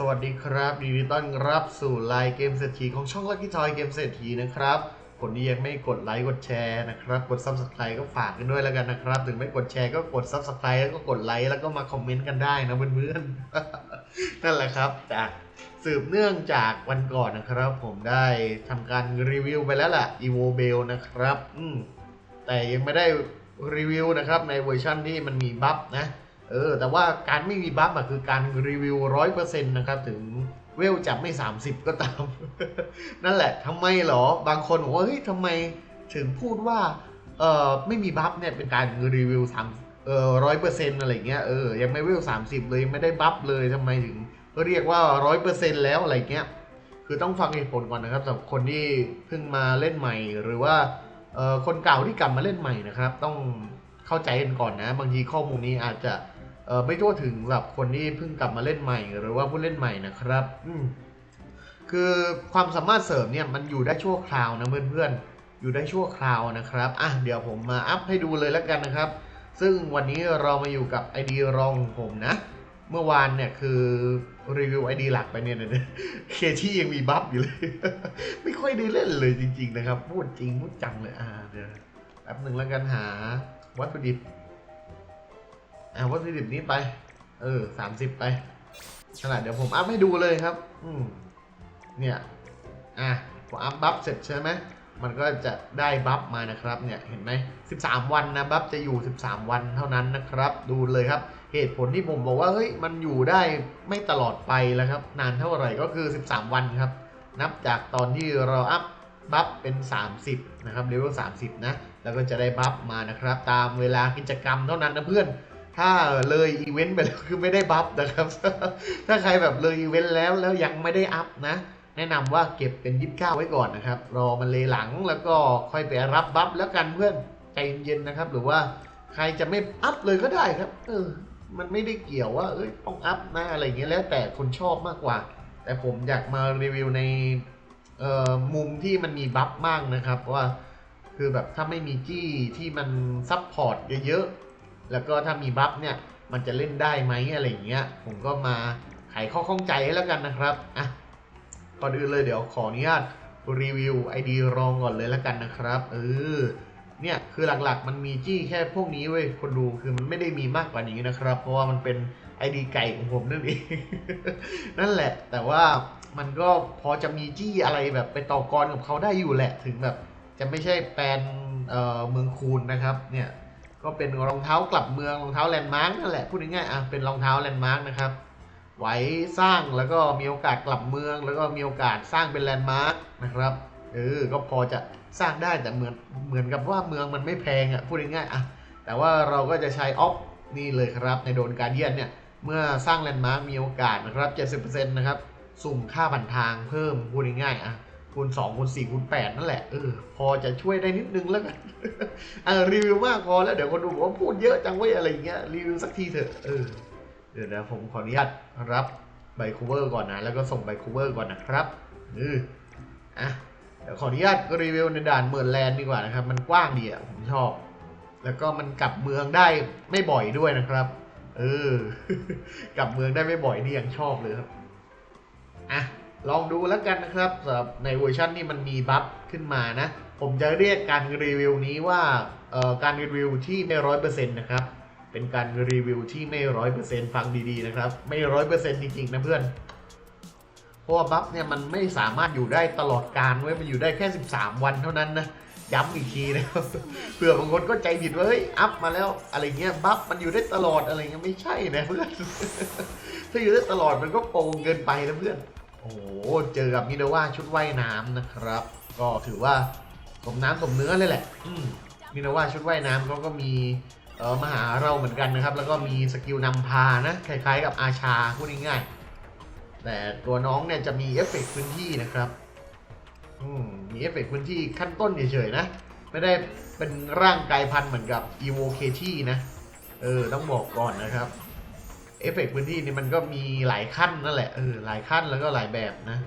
สวัสดีครับยินดีต้อนรับสู่ไลน์เกมเศรษฐีของช่องลักกี้ทอยเกมเศรษฐีนะครับคนที่ยังไม่กดไลค์กดแชร์นะครับ กด subscribe ก็ฝากกันด้วยแล้วกันนะครับ ถึงไม่กดแชร์ก็กด subscribe แล้วก็กดไลค์แล้วก็มาคอมเมนต์กันได้นะเพื่อนๆนั่นแหละครับจากสืบเนื่องจากวันก่อนนะครับ ผมได้ทำการรีวิวไปแล้วล่ะ evo b e l นะครับ อืมแต่ยังไม่ได้รีวิวนะครับในเวอร์ชันที่มันมีบัฟนะ เออ แต่ว่าการไม่มีบัฟอะคือการรีวิวร้อยเปอร์เซ็นต์นะครับ ถึงเวลจับไม่ 30 ก็ตาม นั่นแหละทำไมเหรอบางคนบอกว่าเฮ้ยทำไมถึงพูดว่าเออไม่มีบัฟเนี่ยเป็นการรีวิวสามเออร้อยเปอร์เซ็นต์อะไรเงี้ยเออยังไม่เวลสามสิบเลยไม่ได้บัฟเลยทำไมถึงเรียกว่าร้อยเปอร์เซ็นต์แล้วอะไรเงี้ยคือต้องฟังเหตุผลก่อนนะครับสำหรับคนที่เพิ่งมาเล่นใหม่ หรือว่าเออคนเก่าที่กลับมาเล่นใหม่นะครับ ต้องเข้าใจกันก่อนนะ บางทีข้อมูลนี้อาจจะ ไม่ทั่วถึงสำหรับคนที่เพิ่งกลับมาเล่นใหม่ หรือว่าผู้เล่นใหม่นะครับอืมคือความสามารถเสริมเนี่ยมันอยู่ได้ชั่วคราวนะเพื่อนๆ อยู่ได้ชั่วคราวนะครับอะเดี๋ยวผมมาอัพให้ดูเลยแล้วกันนะครับ ซึ่งวันนี้เรามาอยู่กับ ID รองของผมนะ เมื่อวานเนี่ยคือรีวิว ID หลักไปเนี่ยเนี่ยเคที่ยังมีบัฟอยู่เลย ไม่ค่อยได้เล่นเลยจริง ๆ นะครับ พูดจริงพูดจังเลยอ่าเดี๋ยวแป๊บหนึ่งแล้วกันหาวัตถุดิบ อ่าวัตถุดิบนี้ไป เออสามสิบไปขนาดเดี๋ยวผมอัพให้ดูเลยครับ อืมเนี่ยอะพออัพบัฟเสร็จใช่ไหมมันก็จะได้บัฟมานะครับเนี่ยเห็นไหม 13 วันนะบัฟจะอยู่ 13 วันเท่านั้นนะครับ ดูเลยครับ เหตุผลที่ผมบอกว่าเฮ้ยมันอยู่ได้ไม่ตลอดไปแล้วครับ นานเท่าไหร่ก็คือ 13 วันครับ นับจากตอนที่เราอัพบัฟเป็น 30 นะครับเลเวล30 นะ แล้วก็จะได้บัฟมานะครับ ตามเวลากิจกรรมเท่านั้นนะเพื่อน ถ้าเลยอีเวนต์ไปแล้วคือไม่ได้บัฟนะครับ ถ้าใครแบบเลยอีเวนต์แล้วแล้วยังไม่ได้อัพนะ แนะนำว่าเก็บเป็น29ไว้ก่อนนะครับ รอมันเลยหลังแล้วก็ค่อยไปรับบัฟแล้วกันเพื่อนใจเย็นๆนะครับ หรือว่าใครจะไม่อัพเลยก็ได้ครับ เออ มันไม่ได้เกี่ยวว่า เอ้ยต้องอัพนะอะไรอย่างเงี้ยแล้วแต่คนชอบมากกว่า แต่ผมอยากมารีวิวในเอ่อมุมที่มันมีบัฟมากนะครับว่า คือแบบถ้าไม่มีจี้ที่มันซับพอร์ตเยอะๆ แล้วก็ถ้ามีบัฟเนี่ยมันจะเล่นได้ไหมอะไรอย่างเงี้ย ผมก็มาไขข้อข้องใจให้แล้วกันนะครับอะก่อนอื่นเลยเดี๋ยวขออนุญาตรีวิว ID รองก่อนเลยแล้วกันนะครับเออเนี่ยคือหลักๆ มันมีจี้แค่พวกนี้เว้ยคนดูคือมันไม่ได้มีมากกว่านี้นะครับ เพราะว่ามันเป็น ID ไก่ของผมนั่นเองนั่นแหละ แต่ว่ามันก็พอจะมีจี้อะไรแบบไปต่อกรกับเขาได้อยู่แหละ ถึงแบบจะไม่ใช่แปลนเออเมืองคูนนะครับ เนี่ย ก็เป็นรองเท้ากลับเมืองรองเท้าแลนด์มาร์กนั่นแหละพูดง่ายๆอะเป็นรองเท้าแลนด์มาร์กนะครับ ไว้สร้างแล้วก็มีโอกาสกลับเมือง แล้วก็มีโอกาสสร้างเป็นแลนด์มาร์กนะครับเออก็พอจะสร้างได้แต่เหมือนเหมือนกับว่าเมืองมันไม่แพงอะพูดง่ายๆอะแต่ว่าเราก็จะใช้ออฟนี่เลยครับในโดนการเดียนเนี่ยเมื่อสร้างแลนด์มาร์กมีโอกาสนะครับ 70%นะครับสุ่มค่าผ่านทางเพิ่มพูดง่ายๆอะ คูณ2คูณ4คูณ8นั่นแหละเออพอจะช่วยได้นิดนึงแล้วกันเออรีวิวมากพอแล้วเดี๋ยวคนดูบอกว่าพูดเยอะจังเว้ยอะไรอย่างเงี้ยรีวิวสักทีเถอะเออเดี๋ยวนะผมขออนุญาตรับใบคูเวอร์ก่อนนะ แล้วก็ส่งใบคูเวอร์ก่อนนะครับเอออะเดี๋ยวขออนุญาตรีวิวในด่านเมืองแลนด์ดีกว่านะครับ มันกว้างดีอะผมชอบ แล้วก็มันกลับเมืองได้ไม่บ่อยด้วยนะครับ เออ กลับเมืองได้ไม่บ่อยนี่ยังชอบเลยครับอะ ลองดูแล้วกันนะครับสำหรับในเวอร์ชันที่มันมีบัฟขึ้นมานะ ผมจะเรียกการรีวิวนี้ว่าการรีวิวที่ไม่ร้อยเปอร์เซ็นต์นะครับ เป็นการรีวิวที่ไม่ร้อยเปอร์เซ็นต์ฟังดีๆนะครับ ไม่ร้อยเปอร์เซ็นต์จริงๆนะเพื่อน เพราะว่าบัฟเนี่ยมันไม่สามารถอยู่ได้ตลอดการไว้ยมันอยู่ได้แค่ 13 วันเท่านั้นนะย้ำอีกทีนะครับเผื่อบางคนก็ใจผิดว่าเฮ้ยอัพมาแล้วอะไรเงี้ยบัฟมันอยู่ได้ตลอดอะไรเงี้ยไม่ใช่นะเพื่อนถ้าอยู่ได้ตลอดมันก็โกงเกินไปนะเพื่อน อ้โห เจอกับมิโนว่าชุดว่ายน้ำนะครับ ก็ถือว่าสมน้ำสมเนื้อเลยแหละอืมมิโนว่าชุดว่ายน้ำเขาก็มีเออมาหาเราเหมือนกันนะครับ แล้วก็มีสกิลนำพานะ คล้ายๆกับอาชาพูดง่ายๆแต่ตัวน้องเนี่ยจะมีเอฟเฟกต์พื้นที่นะครับอมีเอฟเฟกต์พื้นที่ขั้นต้นเฉยๆนะ ไม่ได้เป็นร่างกายพันเหมือนกับ e v o k t นะ เออ ต้องบอกก่อนนะครับ อฟเฟกต์พื้นที่นี่มันก็มีหลายขั้นนั่นแหละเออหลายขั้นแล้วก็หลายแบบนะ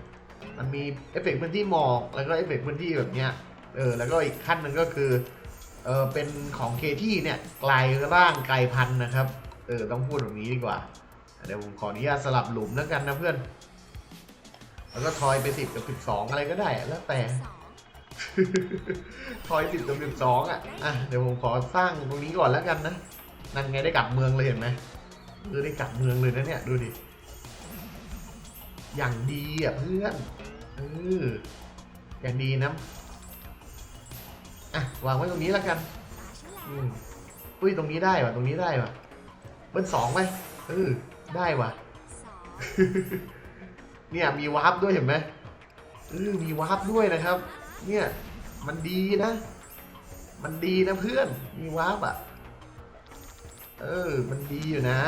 มันมีเอฟเฟกต์พื้นที่หมอกแล้วก็เอฟเฟกต์พื้นที่แบบเนี้ยเออแล้วก็อีกขั้นหนึ่งก็คือเออเป็นของเคที่เนี่ยไกลร่างไกลพันนะครับเออต้องพูดแบบนี้ดีกว่าเดี๋ยวผมขออนุญาตสลับหลุมแล้วกันนะเพื่อน แล้วก็ทอยไปสิบกับสิบสองอะไรก็ได้แล้วแต่ทอยสิบกับสิบสองอะอะเดี๋ยวผมขอสร้างตรงนี้ก่อนแล้วกันนะนั่นไงได้กลับเมืองเลยเห็นไหม เออได้กลับเมืองเลยนะเนี่ยดูดิ อย่างดีอะเพื่อน เออ อย่างดีนะ อะวางไว้ตรงนี้แล้วกัน อืมอุ้ยตรงนี้ได้ว่ะ ตรงนี้ได้ว่ะ เบิ้ลสองไหมเออ ได้ว่ะ เนี่ยมีวาร์ปด้วยเห็นไหมเออมีวาร์ปด้วยนะครับ เนี่ย มันดีนะ มันดีนะเพื่อน มีวาร์ปอะ เออ มันดีอยู่นะ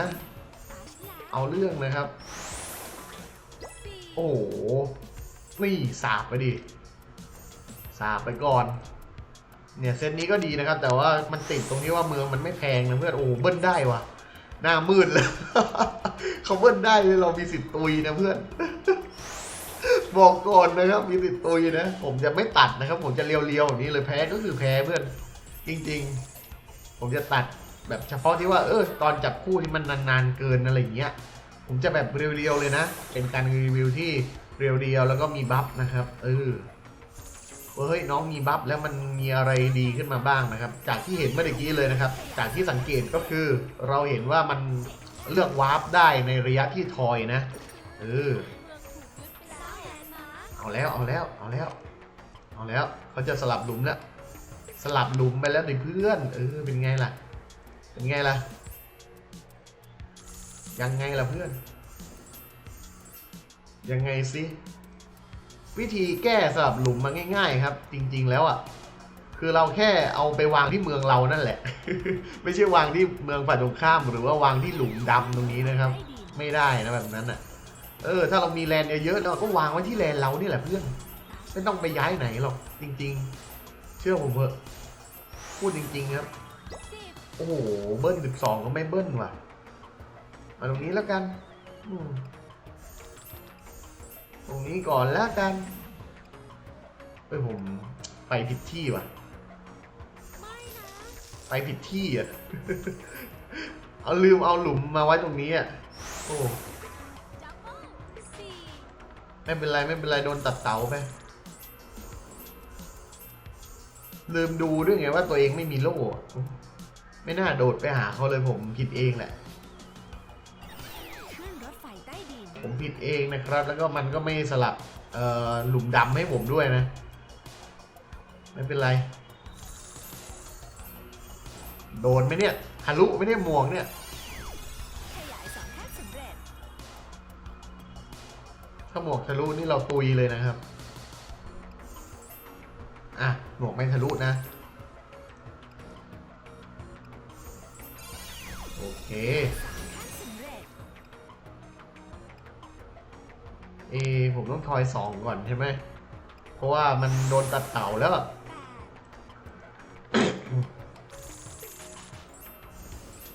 เอาเรื่องนะครับ โอ้โหนี่สาบไปดิสาบไปก่อน เนี่ยเซตนี้ก็ดีนะครับ แต่ว่ามันติดตรงที่ว่าเมืองมันไม่แพงนะเพื่อนโอ้โหเบิ้ลได้วะหน้ามืดเลยเขาเบิ้ลได้เลยเรามีสิทธิ์ตุยนะเพื่อน บอกก่อนนะครับมีสิทธิ์ตุยนะ ผมจะไม่ตัดนะครับ ผมจะเรียวๆแบบนี้เลยแพ้ก็คือแพ้เพื่อน จริง ๆ ผมจะตัด แบบเฉพาะที่ว่าเออตอนจับคู่ที่มันนานๆเกินอะไรอย่างเงี้ยผมจะแบบเรียวๆเลยนะ เป็นการรีวิวที่เรียวๆแล้วก็มีบัฟนะครับเออเฮ้ยน้องมีบัฟแล้วมันมีอะไรดีขึ้นมาบ้างนะครับ จากที่เห็นเมื่อกี้เลยนะครับ จากที่สังเกตก็คือ เราเห็นว่ามันเลือกวาร์ปได้ในระยะที่ทอยนะเออเอาร์คเอาแล้วเอาแล้วเอาแล้วเอาแล้วเขาจะสลับหลุมแล้วสลับหลุมไปแล้วดิเพื่อน เออเป็นไงล่ะ เป็นไงล่ะ ยังไงล่ะเพื่อน ยังไงสิวิธีแก้สลับหลุมมาง่าย ๆ ครับ จริง ๆ แล้วอะคือเราแค่เอาไปวางที่เมืองเรานั่นแหละ ไม่ใช่วางที่เมืองฝ่ายตรงข้ามหรือว่าวางที่หลุมดำตรงนี้นะครับ ไม่ได้นะแบบนั้นอะ เออ ถ้าเรามีแลนด์เยอะๆเราก็วางไว้ที่แลนด์เรานี่แหละเพื่อนไม่ต้องไปย้ายไหนหรอกจริง ๆ เชื่อผมเถอะพูดจริง ๆ ครับ อ้โหเบิ้ลสิบสองก็ไม่เบิ้ลว่ะ มาตรงนี้แล้วกันตรงนี้ก่อนแล้วกันเอ้ยผมไปผิดที่ว่ะ ไปผิดที่อะ เอาลืมเอาหลุมมาไว้ตรงนี้อะ โอ้โบ้สี่ไม่เป็นไรไม่เป็นไรโดนตัดเตาไป ลืมดูด้วยไงว่าตัวเองไม่มีโล่ ไม่น่าโดดไปหาเขาเลยผมผิดเองแหละขึ้นรถไฟใต้ดินผมผิดเองนะครับ แล้วก็มันก็ไม่สลับเอ่อหลุมดำให้ผมด้วยนะ ไม่เป็นไร โดนไหมเนี่ยทะลุไหมเนี่ยหมวกเนี่ยขยายสองแท่งสำเร็จถ้าหมวกทะลุนี่เราตุยเลยนะครับ อะ หมวกไม่ทะลุนะ เคสามแท่งสำเร็จเอะผมต้องทอยสองก่อนใช่ไหม เพราะว่ามันโดนตัดเต่าแล้วแปด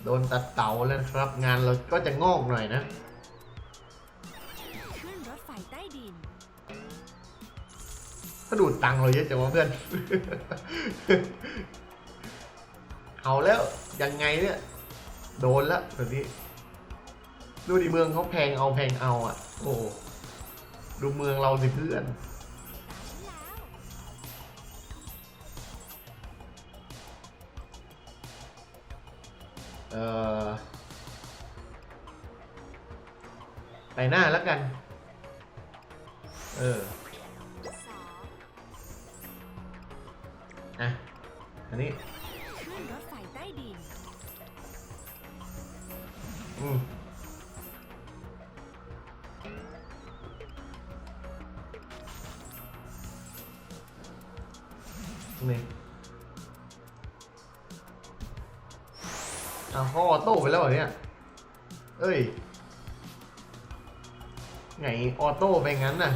โดนตัดเต่าแล้วนะครับ งานเราก็จะงอกหน่อยนะขึ้นรถไฟใต้ดินก็ดูดตังค์เราเยอะจังวะเพื่อน เอาแล้ว ยังไงเนี่ย โดนล้วแบบนี้ ดูดิเมืองเขาแพงเอาแพงเอาอะ โอ้ดูเมืองเราสิเพื่อนเออไปหน้าแล้วกัน เอออะอันนี้ อืมนี่อาเขาออโต้ไปแล้วเหรอเนี่ย เอ้ย ไงออโต้ไปงั้นน่ะ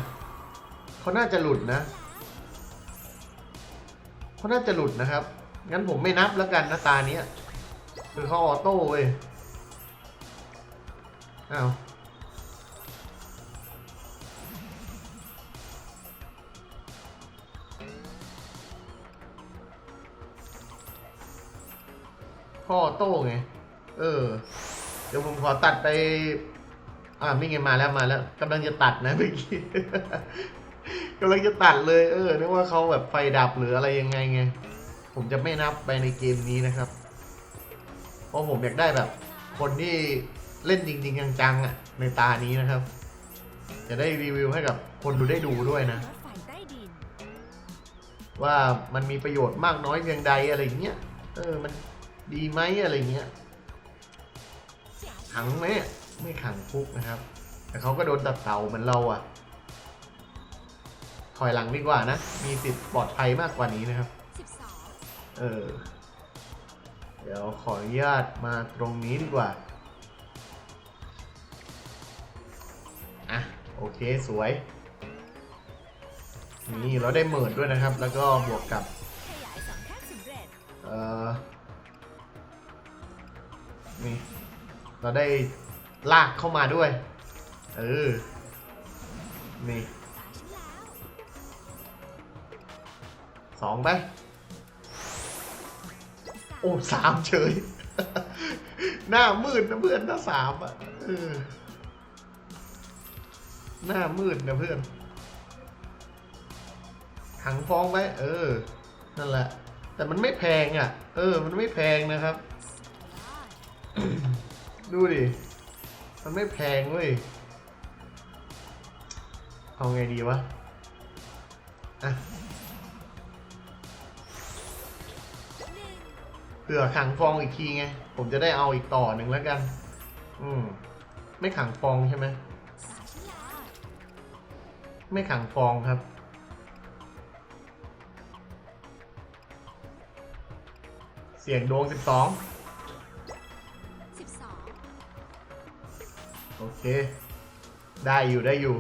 เขาน่าจะหลุดนะ เขาน่าจะหลุดนะครับ งั้นผมไม่นับแล้วกันนะตาเนี้ยคือเขาออโต้เว้ย อ้าวพ่อโต้ไง เออ เดี๋ยวผมขอตัดไป อ่าไม่ไงมาแล้วมาแล้วกำลังจะตัดนะเมื่อกี้กำลังจะตัดเลย เออนึกว่าเขาแบบไฟดับหรืออะไรยังไงไง ผมจะไม่นับไปในเกมนี้นะครับ เพราะผมอยากได้แบบ คนที่ เล่นจริง ๆ จังๆอะ ในตานี้นะครับ จะได้รีวิวให้กับคนดูได้ดูด้วยนะ ว่ามันมีประโยชน์มากน้อยเพียงใดอะไรเงี้ยเออมันดีไหมอะไรเงี้ยขังไหมไม่ขังคุกนะครับ แต่เขาก็โดนตัดเต่าเหมือนเราอะถอยหลังดีกว่านะ มีสิทธิ์ปลอดภัยมากกว่านี้นะครับ เออ เดี๋ยวขออนุญาตมาตรงนี้ดีกว่า โอเคสวย นี่เราได้เมิดด้วยนะครับ แล้วก็บวกกับ เอ่อ นี่ เราได้ลากเข้ามาด้วย เออ นี่สองไป โอ้สามเฉย หน้ามืดนะเพื่อนถ้าสามอะ หน้ามืดนะเพื่อนถังฟองไว้เออ นั่นแหละ แต่มันไม่แพงอะ เออ มันไม่แพงนะครับ ดูดิ มันไม่แพงเว้ย เอาไงดีวะ อะเผื่อขังฟองอีกทีไง ผมจะได้เอาอีกต่อหนึ่งแล้วกัน อืม ไม่ขังฟองใช่ไหม ไม่ขังฟองครับ เสียงดวงสิบสอง12โอเค ได้อยู่ได้อยู่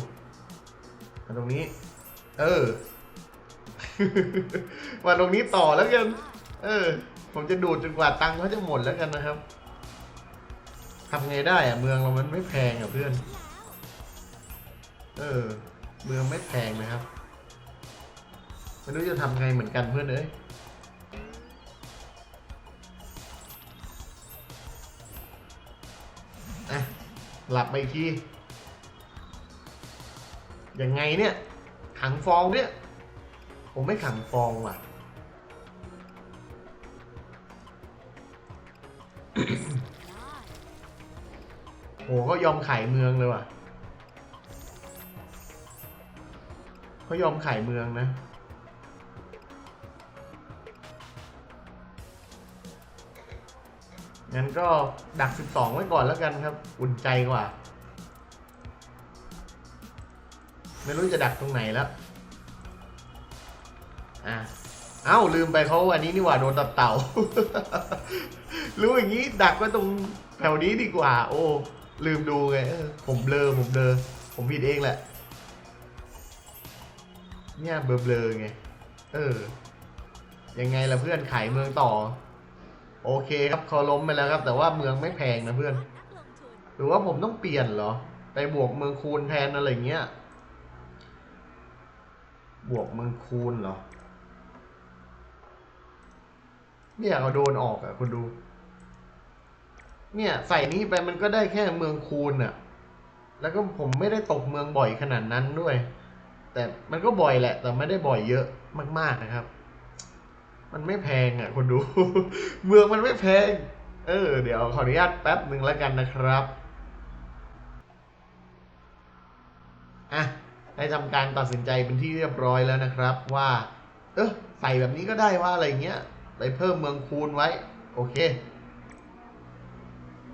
มาตรงนี้ เออ มาตรงนี้ต่อแล้วกัน เออ ผมจะดูดจนกว่าตังค์เขาจะหมดแล้วกันนะครับทำไงได้อะเมืองเรามันไม่แพงอะเพื่อน เออ เมืองไม่แพงนะครับไม่รู้จะทำไงเหมือนกันเพื่อนเอ้ยอะหลับไปอีกทียังไงเนี่ย ขังฟองเนี่ย ผมไม่ขังฟองว่ะยอดโหเขายอมขายเมืองเลยว่ะ เขายอมขายเมืองนะ งั้นก็ดัก 12 ไว้ก่อนแล้วกันครับ อุ่นใจกว่า ไม่รู้จะดักตรงไหนแล้ว อะเอ้า ลืมไปเขาอันนี้นี่หว่า โดนตัดเต่า รู้อย่างนี้ ดักไว้ตรงแถวนี้ดีกว่า โอ้ ลืมดูไงผมเบลอผมเบลอผมผิดเองแหละ เนี่ยเบลอเบลอไง เออ ยังไงล่ะเพื่อนขายเมืองต่อ โอเคครับเขาล้มไปแล้วครับ แต่ว่าเมืองไม่แพงนะเพื่อน หรือว่าผมต้องเปลี่ยนเหรอ ไปบวกเมืองคูณแทนอะไรเงี้ย บวกเมืองคูณเหรอ เนี่ยเอาโดนออกอะคุณดู เนี่ยใส่นี้ไปมันก็ได้แค่เมืองคูณอะแล้วก็ผมไม่ได้ตกเมืองบ่อยขนาดนั้นด้วย แต่มันก็บ่อยแหละ แต่ไม่ได้บ่อยเยอะมาก ๆนะครับ มันไม่แพงอะคุณดู เมืองมันไม่แพง เออ เดี๋ยวขออนุญาตแป๊บหนึ่งแล้วกันนะครับอะได้ทำการตัดสินใจเป็นที่เรียบร้อยแล้วนะครับ ว่า เออใส่แบบนี้ก็ได้ว่าอะไรเงี้ยไปเพิ่มเมืองคูณไว้ โอเค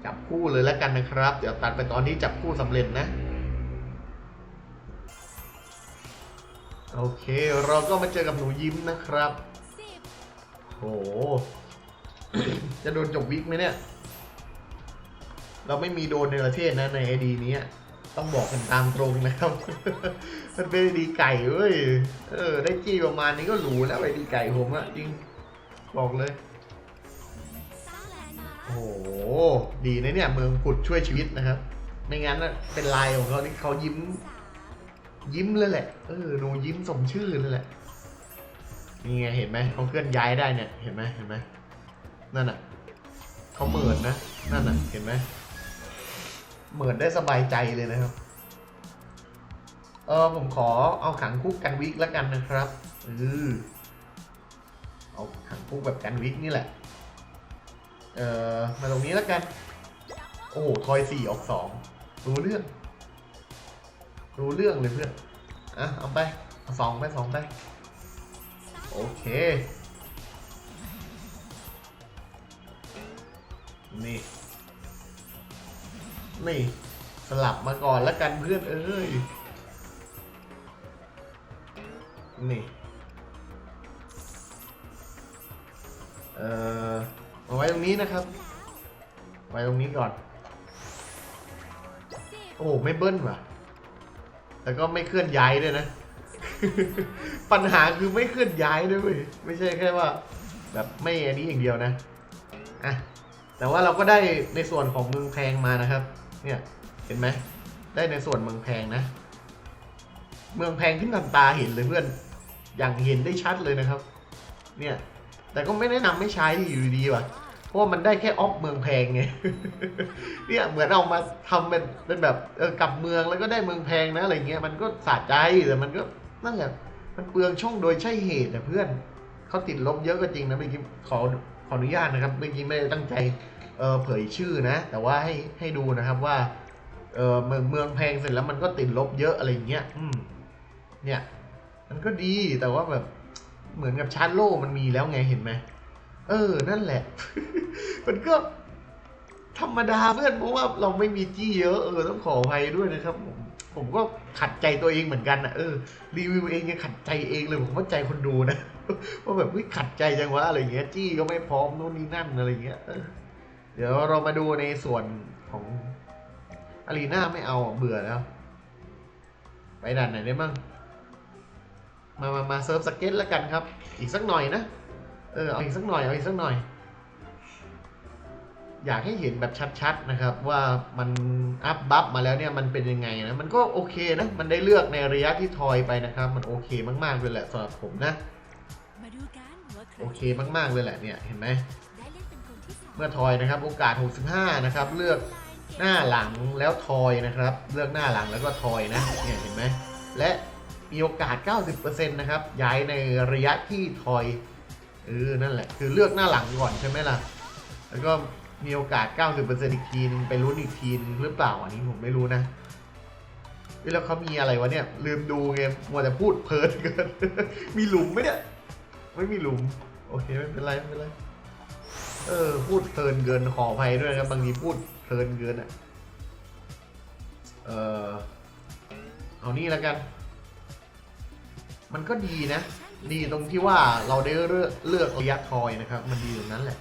จับคู่เลยแล้วกันนะครับ เดี๋ยวตัดไปตอนที่จับคู่สำเร็จนะ โอเค เราก็มาเจอกับหนูยิ้มนะครับ โห จะโดนจบวิกไหมเนี่ย เราไม่มีโดนในประเทศนะในไอดีนี้ต้องบอกกันตามตรงนะครับ มันเป็นไอดีไก่เว้ย เออ ได้จี้ประมาณนี้ก็หรูแล้วไอดีไก่ผมอะจริง บอกเลย โอ้โห ดีนะเนี่ย เมืองผุดช่วยชีวิตนะครับ ไม่งั้นเป็นลายของเขาที่เขายิ้ม ยิ้มเลยแหละ เออหนูยิ้มสมชื่อเลยแหละ นี่ไงเห็นไหมเขาเคลื่อนย้ายได้เนี่ย เห็นไหมเห็นไหมนั่นน่ะเขาเหมือนนะ นั่นน่ะ เห็นไหมเหมือนได้สบายใจเลยนะครับ เออผมขอเอาขังคุกกันวิกแล้วกันนะครับเออเอาขังคุกแบบกันวิกนี่แหละ เออมาตรงนี้แล้วกัน โอ้โหทอยสี่ออกสองรู้เรื่อง รู้เรื่องเลยเพื่อน อะ เอาไปเอาสองไปสองไป โอเค นี่ นี่ สลับมาก่อนแล้วกันเพื่อนเอ้ย นี่ เอ่อเอาไว้ตรงนี้นะครับ ไว้ตรงนี้ก่อน โอ้ไม่เบิ้ลว่ะ แต่ก็ไม่เคลื่อนย้ายด้วยนะ ปัญหาคือไม่เคลื่อนย้ายด้วยเว้ยไม่ใช่แค่ว่า แบบไม่อันนี้อย่างเดียวนะอะแต่ว่าเราก็ได้ในส่วนของเมืองแพงมานะครับ เนี่ยเห็นไหมได้ในส่วนเมืองแพงนะ เมืองแพงขึ้นทันตาเห็นเลยเพื่อนอย่างเห็นได้ชัดเลยนะครับ เนี่ย แต่ก็ไม่แนะนำไม่ใช้อยู่ดีว่ะ ราะว่ามันได้แค่ออฟเมืองแพงไง เนี่ยเหมือนเอามาทำเป็นเป็นแบบเออกลับเมืองแล้วก็ได้เมืองแพงนะอะไรเงี้ยมันก็สะใจแต่มันก็นั่นแหละมันเปลืองช่องโดยใช่เหตุนะเพื่อนเขาติดลบเยอะก็จริงนะเมื่อกี้ขอขออนุญาตนะครับเมื่อกี้ไม่ได้ตั้งใจเออเผยชื่อนะ แต่ว่าให้ให้ดูนะครับว่าเออเมืองเมืองแพงเสร็จแล้วมันก็ติดลบเยอะอะไรเงี้ยอืมเนี่ย มันก็ดีแต่ว่าแบบเหมือนกับชาร์โลมันมีแล้วไงเห็นไหม เออ นั่นแหละ มันก็ธรรมดาเพื่อนเพราะว่าเราไม่มีจี้เยอะเออต้องขออภัยด้วยนะครับ ผมผมก็ขัดใจตัวเองเหมือนกันนะเออรีวิวเองยังขัดใจเองเลยผมว่าใจคนดูนะว่าแบบวิขัดใจจังวะอะไรเงี้ยจี้ก็ไม่พร้อมโน่นนี่นั่นอะไรเงี้ยเออเดี๋ยวเรามาดูในส่วนของอารีนาไม่เอาเบื่อแล้วไปด่านไหนได้บ้างมามามาเซิร์ฟสเก็ตแล้วกันครับ อีกสักหน่อยนะ เออเอาอีกสักหน่อยเอาอีกสักหน่อย อยากให้เห็นแบบชัดๆนะครับ ว่ามันอัพบัฟมาแล้วเนี่ยมันเป็นยังไงนะมันก็โอเคนะมันได้เลือกในระยะที่ทอยไปนะครับ มันโอเคมากๆเลยแหละสำหรับผมนะมาดูกันโอเคมากๆเลยแหละเนี่ยเห็นไหมเล่นเป็นคนที่สองเมื่อทอยนะครับ โอกาส 65 นะครับ เลือกหน้าหลังแล้วทอยนะครับ เลือกหน้าหลังแล้วก็ทอยนะเนี่ยเห็นไหมและมีโอกาส 90%นะครับย้ายในระยะที่ทอย เออ นั่นแหละ คือเลือกหน้าหลังก่อนใช่ไหมล่ะ แล้วก็มีโอกาส 90%อีกทีนึงไปลุ้นอีกทีนึงหรือเปล่าอันนี้ผมไม่รู้นะแล้วเขามีอะไรวะเนี่ย ลืมดูไงมัวแต่พูดเพลินเกิน มีหลุมไหมเนี่ย ไม่มีหลุม โอเค ไม่เป็นไร ไม่เป็นไร เออ พูดเพลินเกินขออภัยด้วยนะบบางทีพูดเพลินเกินอะ เออเอานี่แล้วกัน มันก็ดีนะ ดีตรงที่ว่าเราได้เลือกเลือกระยะทอยนะครับ มันดีตรงนั้นแหละ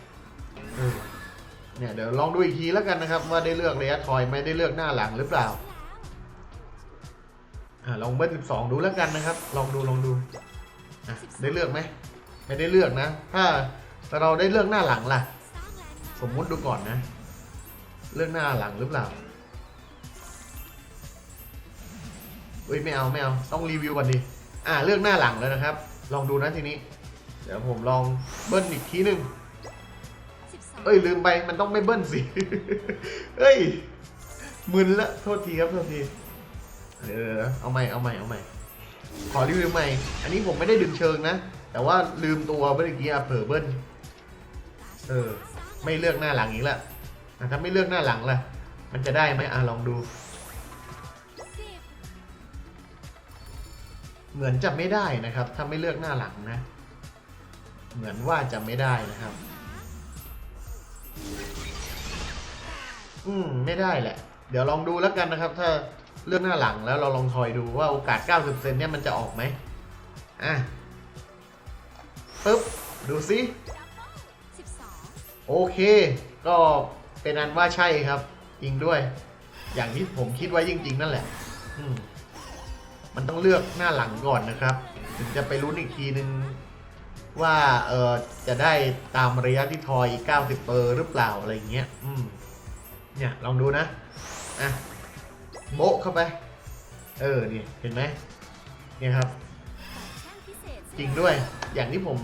เออเนี่ยเดี๋ยวลองดูอีกทีแล้วกันนะครับ ว่าได้เลือกระยะทอยไม่ได้เลือกหน้าหลังหรือเปล่าอ่าลองเบิ้ลสิบสองดูแล้วกันนะครับ ลองดูลองดูอะได้เลือกไหมไม่ได้เลือกนะ ถ้าถ้าเราได้เลือกหน้าหลังล่ะ สมมุติดูก่อนนะ เลือกหน้าหลังหรือเปล่าเอ้ยไม่เอาไม่เอาต้องรีวิวก่อนดิอ่าเลือกหน้าหลังแล้วนะครับ ลองดูนะทีนี้ เดี๋ยวผมลองเบิ้ลอีกทีหนึ่งสิบสองเอ้ยลืมไปมันต้องไม่เบิ้ลสิ เอ้ยมึนละโทษทีครับโทษทีเออเอาใหม่เอาใหม่เอาใหม่ขอรีวิวใหม่ อันนี้ผมไม่ได้ดึงเชิงนะ แต่ว่าลืมตัวเมื่อกี้อะเผลอเบิ้ลเออ ไม่เลือกหน้าหลังอีกแล้วอะถ้าไม่เลือกหน้าหลังล่ะ มันจะได้ไหมอะลองดู เหมือนจะไม่ได้นะครับ ถ้าไม่เลือกหน้าหลังนะ เหมือนว่าจะไม่ได้นะครับ อืม ไม่ได้แหละ เดี๋ยวลองดูแล้วกันนะครับ ถ้าเลือกหน้าหลังแล้วเราลองทอยดูว่าโอกาส 90%เนี่ยมันจะออกไหมอะปึ๊บ ดูซิสิ โอเค ก็เป็นอันว่าใช่ครับจริงด้วย อย่างที่ผมคิดไว้จริง ๆ นั่นแหละ อืม มันต้องเลือกหน้าหลังก่อนนะครับ ถึงจะไปลุ้นอีกทีนึงว่าเออจะได้ตามระยะที่ทอยอีก90เปอร์หรือเปล่าอะไรเงี้ย อืม เนี่ยลองดูนะ อะโบะเข้าไป เออนี่เห็นไหมเนี่ยครับ จริงด้วย อย่างที่ผม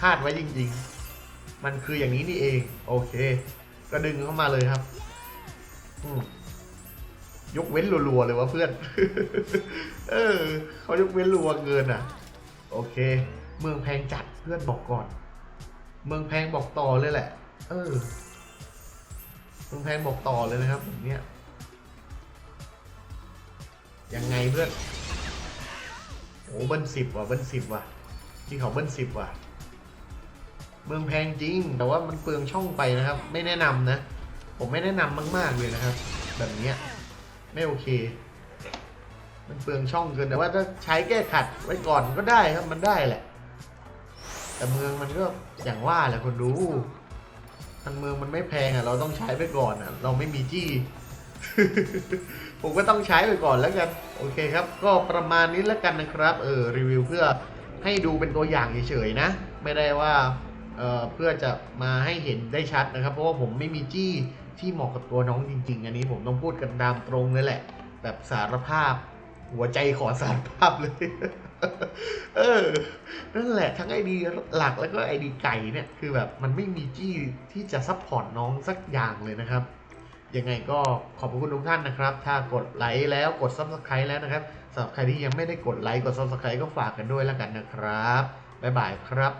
คาดไว้จริง ๆ มันคืออย่างนี้นี่เอง โอเค ก็ดึงเข้ามาเลยครับ อืม ยกเว้นรัวๆเลยวะเพื่อน เออเขายกเว้นรัวเกินอะ โอเค เมืองแพงจัดเพื่อนบอกก่อน เมืองแพงบอกต่อเลยแหละ เออ เมืองแพงบอกต่อเลยนะครับแบบเนี้ยยังไงเพื่อนโอ้เบิ้ลสิบว่ะเบิ้ลสิบว่ะที่เขาเบิ้ลสิบว่ะ เมืองแพงจริง แต่ว่ามันเปลืองช่องไปนะครับ ไม่แนะนำนะ ผมไม่แนะนำมาก ๆเลยนะครับ แบบเนี้ย ไม่โอเค มันเปลืองช่องเกินแต่ว่าถ้าใช้แก้ขัดไว้ก่อนก็ได้ครับมันได้แหละ แต่เมืองมันก็อย่างว่าแหละคนดูมันเมืองมันไม่แพงอะ เราต้องใช้ไปก่อนอะ เราไม่มีจี้ผมก็ต้องใช้ไปก่อนแล้วกัน โอเคครับ ก็ประมาณนี้แล้วกันนะครับ เออรีวิวเพื่อให้ดูเป็นตัวอย่างเฉยๆนะ ไม่ได้ว่าเออเพื่อจะมาให้เห็นได้ชัดนะครับ เพราะว่าผมไม่มีจี้ ที่เหมาะกับตัวน้องจริง ๆ อันนี้ผมต้องพูดกันตามตรงเลยแหละ แบบสารภาพ หัวใจขอสารภาพเลย เออ นั่นแหละทั้งไอดีหลักแล้วก็ไอดีไก่เนี่ยคือแบบมันไม่มีจี้ที่จะซัพพอร์ตน้องสักอย่างเลยนะครับยังไงก็ขอบคุณทุกท่านนะครับ ถ้ากดไลค์แล้วกด subscribe แล้วนะครับสำหรับใครที่ยังไม่ได้กดไลค์กด subscribe ก็ฝากกันด้วยแล้วกันนะครับ บ๊ายบายครับ